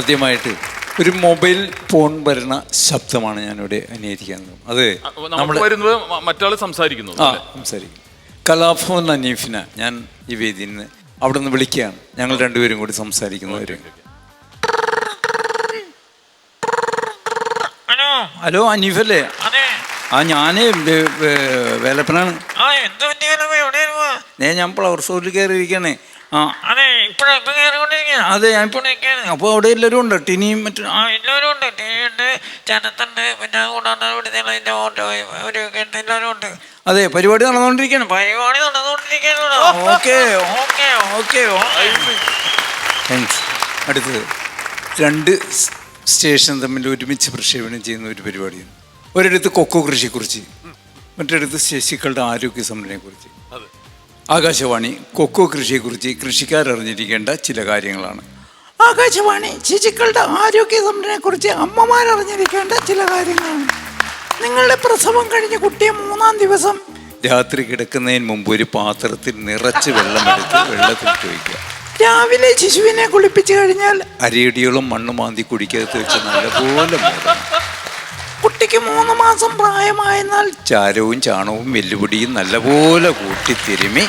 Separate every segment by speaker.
Speaker 1: ആദ്യമായിട്ട് ഒരു mobile phone വരുന്ന ശബ്ദമാണ് ഞാനിവിടെ അനുകരിക്കുന്നത് അത് നമ്മൾ
Speaker 2: വരുന്നത് മറ്റാൾ മറ്റാൾ സംസാരിക്കുന്നു
Speaker 1: ആ സംസാരിക്കും. കലാഭവൻ അനീഫിന ഞാൻ ഈ വേദിയിൽ നിന്ന് അവിടെ നിന്ന് വിളിക്കുകയാണ്. ഞങ്ങൾ രണ്ടുപേരും കൂടി സംസാരിക്കുന്നവര്
Speaker 3: ഹലോ?
Speaker 1: ഹലോ അനീഫല്ലേ?
Speaker 3: അതെ.
Speaker 1: ആ ഞാനേ വേലപ്പനാണ്. ഞാൻ ഫ്ലവർ ഷോയിൽ കയറിയിരിക്കണേ. ആ.
Speaker 3: അതെ ഇപ്പോഴൊക്കെ
Speaker 1: അതെ ഞാൻ ഇപ്പോൾ അപ്പോൾ അവിടെ എല്ലാവരും ഉണ്ട്. ടിനിയും മറ്റും
Speaker 3: ആ എല്ലാവരും ഉണ്ട്. ടിനി വി ഉണ്ട് ചനത്തുണ്ട് പിന്നെ കൂടാണ്ട് ഇവിടുത്തെ അവരൊക്കെ ഉണ്ട്. എല്ലാവരും ഉണ്ട്.
Speaker 1: അതെ പരിപാടി നടന്നുകൊണ്ടിരിക്കണം.
Speaker 3: പരിപാടി നടന്നുകൊണ്ടിരിക്കുന്നു
Speaker 1: ഓക്കെ.
Speaker 3: Okay
Speaker 1: okay. താങ്ക്സ് അടുത്തത്. രണ്ട് സ്റ്റേഷൻ തമ്മിൽ ഒരുമിച്ച് പ്രക്ഷേപണം ചെയ്യുന്ന ഒരു പരിപാടിയാണ്. ഒരിടത്ത് കൊക്കോ കൃഷിയെക്കുറിച്ച് മറ്റൊരിടത്ത് ശശികളുടെ ആരോഗ്യ സംരക്ഷണയെക്കുറിച്ച്. ആകാശവാണി കൊക്കോ കൃഷിയെക്കുറിച്ച് കൃഷിക്കാരറിഞ്ഞിരിക്കേണ്ട ചില കാര്യങ്ങളാണ്. ആകാശവാണി ശിശുക്കളുടെ ആരോഗ്യ സംരക്ഷണയെക്കുറിച്ച് അമ്മമാർ അറിഞ്ഞിരിക്കേണ്ട ചില കാര്യങ്ങളാണ്. നിങ്ങളുടെ പ്രസവം കഴിഞ്ഞ കുട്ടിയെ മൂന്നാം ദിവസം രാത്രി കിടക്കുന്നതിന് മുമ്പ് ഒരു പാത്രത്തിൽ നിറച്ച് വെള്ളമെടുത്ത് വെള്ളത്തിൽ കുഴിക്കുക രാവിലെ ശിശുവിനെ കുളിപ്പിച്ചു കഴിഞ്ഞാൽ അരിയടിയോളം മണ്ണ് മാന്തി കുടിക്കാതെ വെച്ച് നല്ലപോലെ മൂടണം. കുട്ടിക്ക് മൂന്ന് മാസം പ്രായമായെന്നാൽ ചാരവും ചാണവും വെല്ലുപിടിയും നല്ലപോലെ കൂട്ടി തിരുമി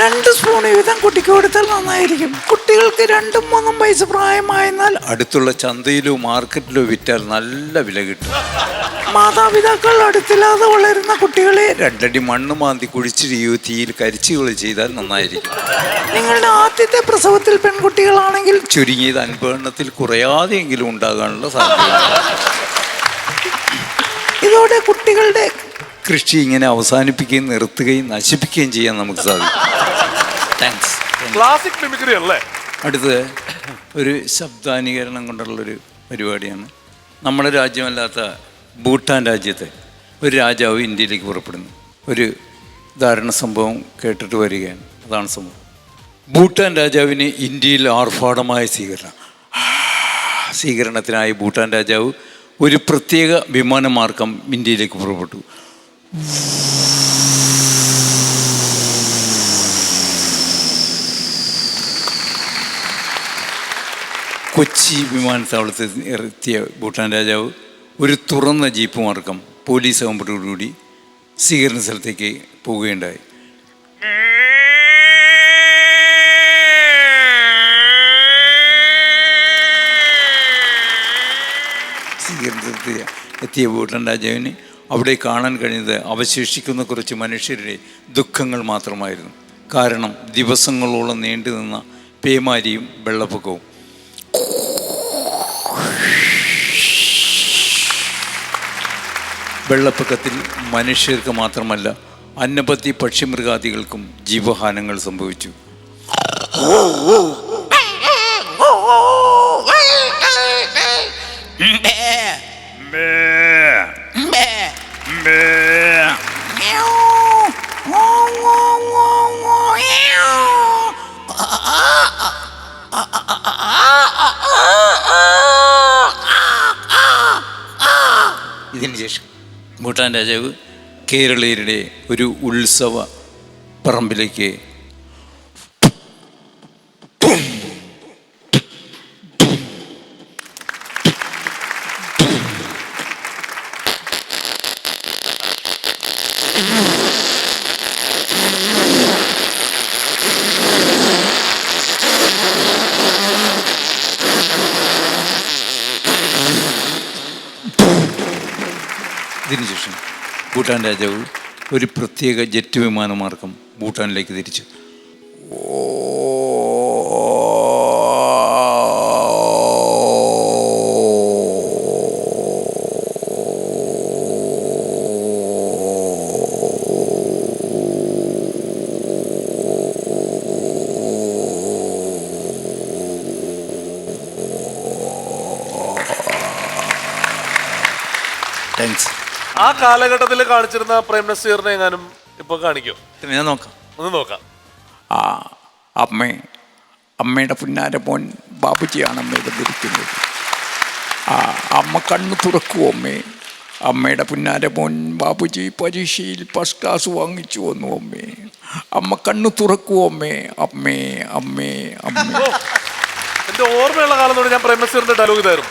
Speaker 1: രണ്ട് സ്പൂൺ വീതം കുട്ടിക്ക് കൊടുത്താൽ നന്നായിരിക്കും. കുട്ടികൾക്ക് രണ്ടും മൂന്നും വയസ്സ് പ്രായമായെന്നാൽ അടുത്തുള്ള ചന്തയിലോ മാർക്കറ്റിലോ വിറ്റാൽ നല്ല വില കിട്ടും. മാതാപിതാക്കൾ അടുത്തില്ലാതെ വളരുന്ന കുട്ടികളെ രണ്ടടി മണ്ണ് മാന്തി കുഴിച്ചിരിയോ തീയിൽ കരിച്ചുകൾ ചെയ്താൽ നന്നായിരിക്കും. നിങ്ങളുടെ ആദ്യത്തെ പ്രസവത്തിൽ പെൺകുട്ടികളാണെങ്കിൽ ചുരുങ്ങിയത് അനുഭവത്തിൽ കുറയാതെയെങ്കിലും ഉണ്ടാകാനുള്ള സാധ്യത ഇതോടെ കുട്ടികളുടെ കൃഷി ഇങ്ങനെ അവസാനിപ്പിക്കുകയും നിർത്തുകയും നശിപ്പിക്കുകയും ചെയ്യാൻ നമുക്ക് സാധിക്കും. താങ്ക്സ്
Speaker 2: ക്ലാസിക് മിമിക്രി അല്ലേ?
Speaker 1: അടുത്തത് ഒരു ശബ്ദാനുകരണം കൊണ്ടുള്ളൊരു പരിപാടിയാണ്. നമ്മുടെ രാജ്യമല്ലാത്ത ഭൂട്ടാൻ രാജ്യത്തെ ഒരു രാജാവ് ഇന്ത്യയിലേക്ക് പുറപ്പെടുന്നു. ഒരു ധാരണ സംഭവം കേട്ടിട്ട് വരികയാണ്. അതാണ് സംഭവം. ഭൂട്ടാൻ രാജാവിന് ഇന്ത്യയിൽ ആർഭാടമായ സ്വീകരണം. സ്വീകരണത്തിനായി ഭൂട്ടാൻ രാജാവ് ഒരു പ്രത്യേക വിമാനമാർഗം ഇന്ത്യയിലേക്ക് പുറപ്പെട്ടു. കൊച്ചി വിമാനത്താവളത്തിൽ എത്തിയ ഭൂട്ടാൻ രാജാവ് ഒരു തുറന്ന ജീപ്പ് മാർഗം പോലീസ് അകമ്പടിയോടുകൂടി സ്വീകരണ സ്ഥലത്തേക്ക് പോവുകയുണ്ടായി എത്തിയ ഭൂട്ടാൻ രാജാവിന് അവിടെ കാണാൻ കഴിഞ്ഞത് അവശേഷിക്കുന്ന കുറച്ച് മനുഷ്യരുടെ ദുഃഖങ്ങൾ മാത്രമായിരുന്നു. കാരണം ദിവസങ്ങളോളം നീണ്ടു നിന്ന പേമാരിയും വെള്ളപ്പൊക്കവും. വെള്ളപ്പൊക്കത്തിൽ മനുഷ്യർക്ക് മാത്രമല്ല അന്നപത്തി പക്ഷിമൃഗാദികൾക്കും ജീവഹാനങ്ങൾ സംഭവിച്ചു. ഇതിന് ശേഷം ഭൂട്ടാൻ രാജാവ് കേരളീയരുടെ ഒരു ഉത്സവ പറമ്പിലേക്ക് ഇതിനുശേഷം ഭൂട്ടാൻ രാജാവ് ഒരു പ്രത്യേക ജെറ്റ് വിമാനമാർഗം ഭൂട്ടാനിലേക്ക് തിരിച്ചു. താങ്ക്സ്
Speaker 4: ആ കാലഘട്ടത്തിൽ കാണിച്ചിരുന്ന പ്രേം നസീറിനെ എങ്ങാനും ഇപ്പൊ കാണിക്കോ?
Speaker 1: ഞാൻ നോക്കാം.
Speaker 4: ഒന്ന് നോക്കാം.
Speaker 1: ആ അമ്മേ അമ്മയുടെ പുന്നാര മോൻ ബാബുജിയാണ് അമ്മയുടെ ധരിക്കുന്നത് ആ അമ്മ കണ്ണു തുറക്കൂ അമ്മേ? അമ്മയുടെ പുന്നാര പോൻ ബാബുജി പരീക്ഷയിൽ ഫസ്റ്റ് ക്ലാസ് വാങ്ങിച്ചു വന്നു അമ്മേ. അമ്മ കണ്ണു തുറക്കൂ അമ്മേ? അമ്മേ അമ്മേ അമ്മേ.
Speaker 4: എന്റെ ഓർമ്മയുള്ള കാലം തൊട്ട് ഞാൻ പ്രേമസീറിന്റെ ഡയലോഗ് ഇതായിരുന്നു.